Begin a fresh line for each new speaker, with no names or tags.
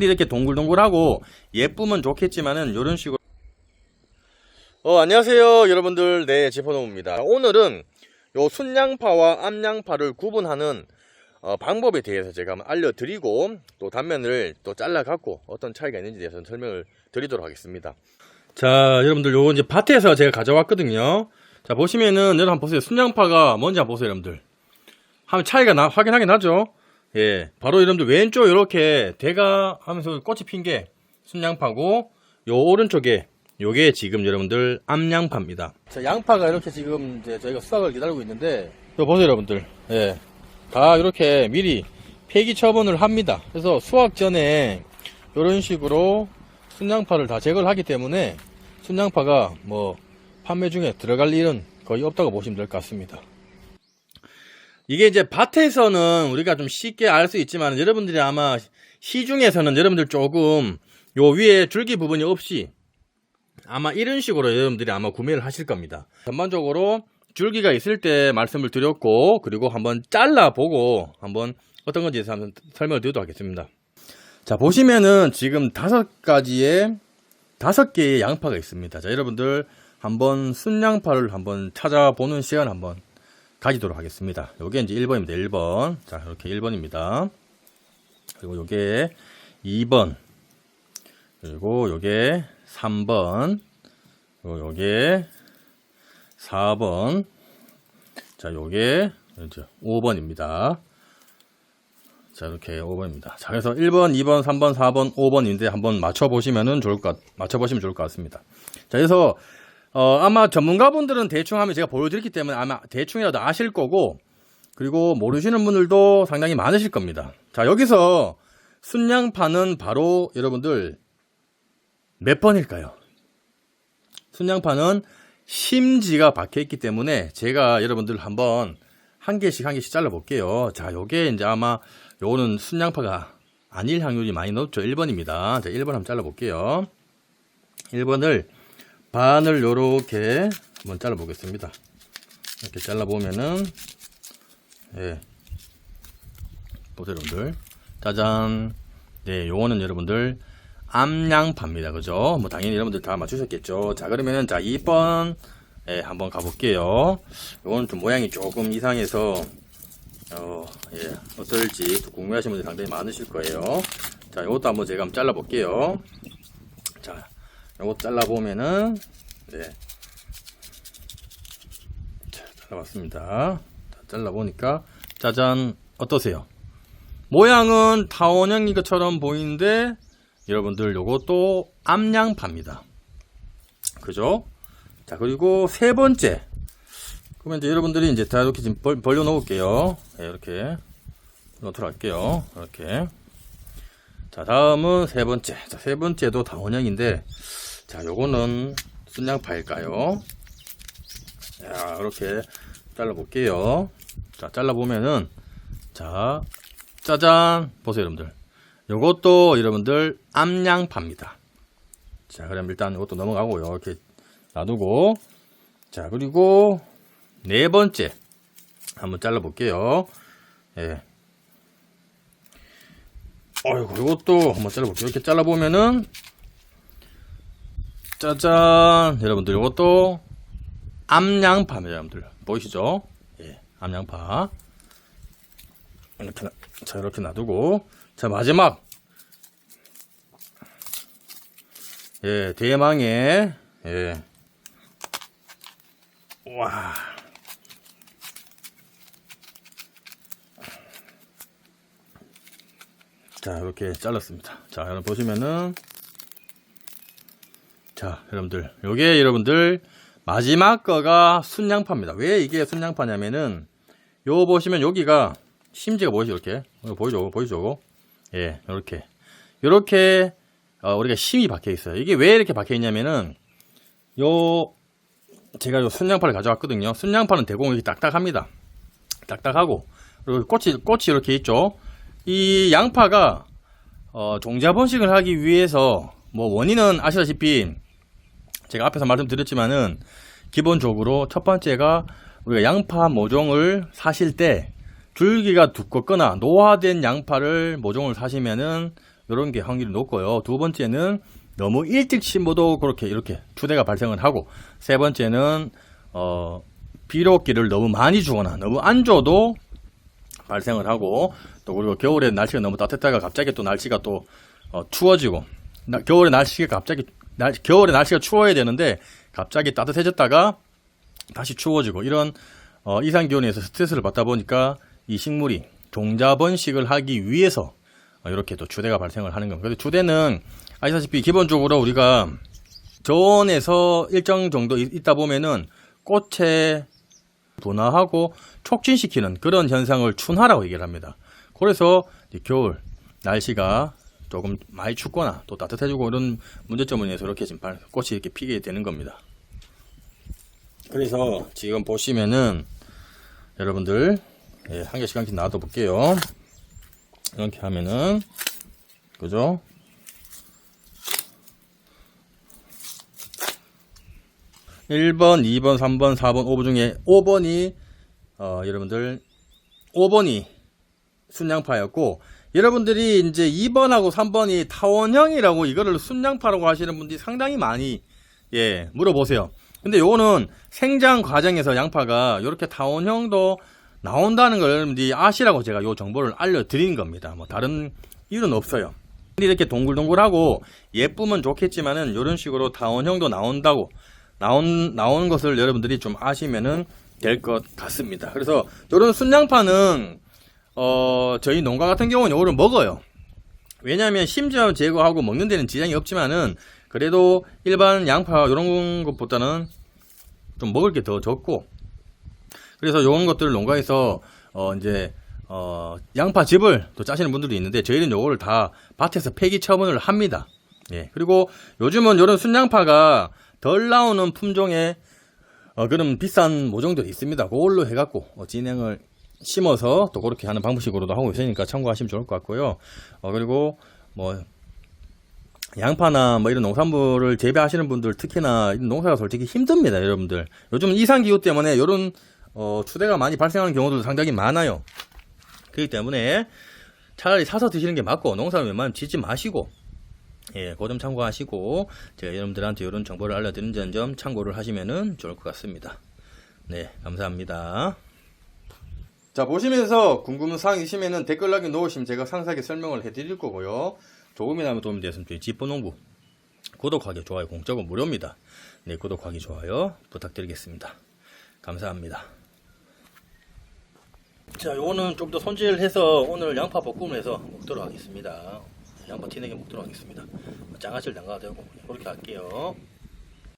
이렇게 동글동글하고 예쁘면 좋겠지만은 이런 식으로. 어 안녕하세요 여러분들. 네 지퍼노입니다. 오늘은 요 순양파와 암양파를 구분하는 어, 방법에 대해서 제가 한번 알려드리고 또 단면을 또 잘라 갖고 어떤 차이가 있는지 대해서 설명을 드리도록 하겠습니다. 자 여러분들 요거 이제 밭에서 제가 가져왔거든요. 자 보시면은 여러분 한번 보세요. 순양파가 뭔지 한번 보세요 여러분들. 하면 차이가 나, 확연하게 나죠 예, 바로 여러분들 왼쪽 이렇게 대가 하면서 꽃이 핀 게 순양파고 요 오른쪽에 요게 지금 여러분들 암양파입니다. 자, 양파가 이렇게 지금 이제 저희가 수확을 기다리고 있는데 요 보세요 여러분들. 예. 다 이렇게 미리 폐기 처분을 합니다. 그래서 수확 전에 이런 식으로 순양파를 다 제거를 하기 때문에 순양파가 뭐 판매 중에 들어갈 일은 거의 없다고 보시면 될 것 같습니다. 이게 이제 밭에서는 우리가 좀 쉽게 알 수 있지만 여러분들이 아마 시중에서는 여러분들 조금 요 위에 줄기 부분이 없이 아마 이런 식으로 여러분들이 아마 구매를 하실 겁니다. 전반적으로 줄기가 있을 때 말씀을 드렸고 그리고 한번 잘라보고 한번 어떤 건지 한번 설명을 드리도록 하겠습니다. 자 보시면은 지금 다섯 가지의 다섯 개의 양파가 있습니다. 자 여러분들 한번 순양파를 한번 찾아보는 시간 한번 가지도록 하겠습니다. 요게 이제 1번입니다. 1번. 자, 이렇게 1번입니다. 그리고 요게 2번. 그리고 요게 3번. 그리고 요게 4번. 자, 요게 이제 5번입니다. 자, 이렇게 5번입니다. 자, 그래서 1번, 2번, 3번, 4번, 5번인데 한번 맞춰보시면은 좋을 것, 맞춰보시면 좋을 것 같습니다. 자, 그래서 어, 아마 전문가분들은 대충 하면 제가 보여드렸기 때문에 아마 대충이라도 아실 거고, 그리고 모르시는 분들도 상당히 많으실 겁니다. 자, 여기서 순양파는 바로 여러분들 몇 번일까요? 순양파는 심지가 박혀 있기 때문에 제가 여러분들 한번 한 개씩 한 개씩 잘라 볼게요. 자, 요게 이제 아마 요거는 순양파가 아닐 확률이 많이 높죠. 1번입니다. 자, 1번 한번 잘라 볼게요. 1번을 반을 요렇게 한번 잘라 보겠습니다. 이렇게 잘라 보면은 예. 보세요, 여러분들. 짜잔. 네, 요거는 여러분들 암양파입니다. 그죠? 뭐 당연히 여러분들 다 맞추셨겠죠. 자, 그러면은 자, 2번 예, 한번 가 볼게요. 요거는 좀 모양이 조금 이상해서 어, 예, 어떨지 또 궁금해하시는 분들이 상당히 많으실 거예요. 자, 요것도 한번 제가 한번 잘라 볼게요. 자, 요거 잘라보면은, 네. 자, 잘라봤습니다. 자, 잘라보니까, 짜잔, 어떠세요? 모양은 타원형인 것처럼 보이는데, 여러분들 요것도 암양파입니다. 그죠? 자, 그리고 세 번째. 그러면 이제 여러분들이 이제 다 이렇게 지금 벌, 벌려 놓을게요. 네, 이렇게. 놓도록 할게요. 이렇게. 자, 다음은 세 번째. 자, 세 번째도 다 원형인데, 자, 요거는 순양파일까요? 자, 이렇게 잘라볼게요. 자, 잘라보면은, 자, 짜잔! 보세요, 여러분들. 요것도 여러분들 암양파입니다. 자, 그럼 일단 이것도 넘어가고요. 이렇게 놔두고, 자, 그리고 네 번째. 한번 잘라볼게요. 예. 어이구, 이것도 한번 잘라볼게요. 이렇게 잘라보면은, 짜잔! 여러분들, 이것도 암양파입니다, 여러분들. 보이시죠? 예, 암양파. 이렇게, 놔- 자, 이렇게 놔두고. 자, 마지막. 예, 대망의, 예. 와. 자, 이렇게 잘랐습니다. 자, 여러분 보시면은, 자, 여러분들. 요게 여러분들, 마지막 거가 순양파입니다. 왜 이게 순양파냐면은, 요 보시면 여기가, 심지가 보이죠, 이렇게. 보이죠, 보이죠? 예, 요렇게. 요렇게, 어, 우리가 심이 박혀 있어요. 이게 왜 이렇게 박혀 있냐면은, 요, 제가 요 순양파를 가져왔거든요. 순양파는 대공이 딱딱합니다. 딱딱하고, 그리고 꽃이, 꽃이 이렇게 있죠. 이 양파가 어, 종자 번식을 하기 위해서 뭐 원인은 아시다시피 제가 앞에서 말씀드렸지만은 기본적으로 첫 번째가 우리가 양파 모종을 사실 때 줄기가 두껍거나 노화된 양파를 모종을 사시면은 이런 게 확률이 높고요. 두 번째는 너무 일찍 심어도 그렇게 이렇게 추대가 발생을 하고 세 번째는 어 비료기를 너무 많이 주거나 너무 안 줘도 발생을 하고 또 그리고 겨울에 날씨가 너무 따뜻하가 갑자기 또 날씨가 또 어, 추워지고 나- 겨울에 날씨가 갑자기 날, 겨울에 날씨가 추워야 되는데 갑자기 따뜻해졌다가 다시 추워지고 이런 어, 이상 기온에서 스트레스를 받다 보니까 이 식물이 종자 번식을 하기 위해서 어, 이렇게 또 주대가 발생을 하는 겁니다. 근데 주대는 아시다시피 기본적으로 우리가 저온에서 일정 정도 있- 있다 보면은 꽃에 분화하고 촉진시키는 그런 현상을 춘화라고 얘기를 합니다. 그래서 겨울 날씨가 조금 많이 춥거나 또 따뜻해지고 이런 문제점을 인해서 이렇게 지금 발- 꽃이 이렇게 피게 되는 겁니다. 그래서 지금 보시면은 여러분들 예, 한 개씩 한 개씩 놔둬 볼게요. 이렇게 하면은 그죠? 일번이번삼번사번오 번 중에 5번이 어, 여러분들 5번이 순양파였고 여러분들이 이제 2번하고 3번이 타원형이라고 이거를 순양파라고 하시는 분들이 상당히 많이 예 물어보세요. 근데 요거는 생장 과정에서 양파가 이렇게 타원형도 나온다는 걸 여러분들이 아시라고 제가 요 정보를 알려드린 겁니다. 뭐 다른 이유는 없어요. 이렇게 동글동글하고 예쁘면 좋겠지만은 이런 식으로 타원형도 나온다고 나온 나오는 것을 여러분들이 좀 아시면은 될 것 같습니다. 그래서 이런 순양파는 어 저희 농가 같은 경우는 이거를 먹어요. 왜냐하면 심지어 제거하고 먹는 데는 지장이 없지만은 그래도 일반 양파 이런 것보다는 좀 먹을 게 더 적고 그래서 이런 것들을 농가에서 어 이제 어 양파즙을 또 짜시는 분들도 있는데 저희는 요거를 다 밭에서 폐기 처분을 합니다. 예. 그리고 요즘은 이런 순양파가 덜 나오는 품종의 어 그런 비싼 모종들이 있습니다. 그걸로 해갖고 어, 진행을 심어서 또 그렇게 하는 방식으로도 하고 있으니까 참고하시면 좋을 것 같고요. 어 그리고 뭐 양파나 뭐 이런 농산물을 재배하시는 분들 특히나 이 농사가 솔직히 힘듭니다, 여러분들. 요즘 이상 기후 때문에 이런 어, 추대가 많이 발생하는 경우도 상당히 많아요. 그렇기 때문에 차라리 사서 드시는 게 맞고 농사를 웬만하면 짓지 마시고 예, 그 점 참고하시고 제가 여러분들한테 이런 정보를 알려드리는 점 참고를 하시면은 좋을 것 같습니다. 네, 감사합니다. 자, 보시면서 궁금한 사항 있으면은 댓글 남겨 놓으시면 제가 상세하게 설명을 해드릴 거고요. 조금이나마 도움이 되었으면 저희 지포농부 구독하기, 좋아요, 공짜고 무료입니다. 네, 구독하기, 좋아요 부탁드리겠습니다. 감사합니다. 자, 요거는 좀 더 손질해서 오늘 양파 볶음을 해서 먹도록 하겠습니다. 양파 티내게 먹도록 하겠습니다. 장아찌를 담가도 되고 그렇게 할게요.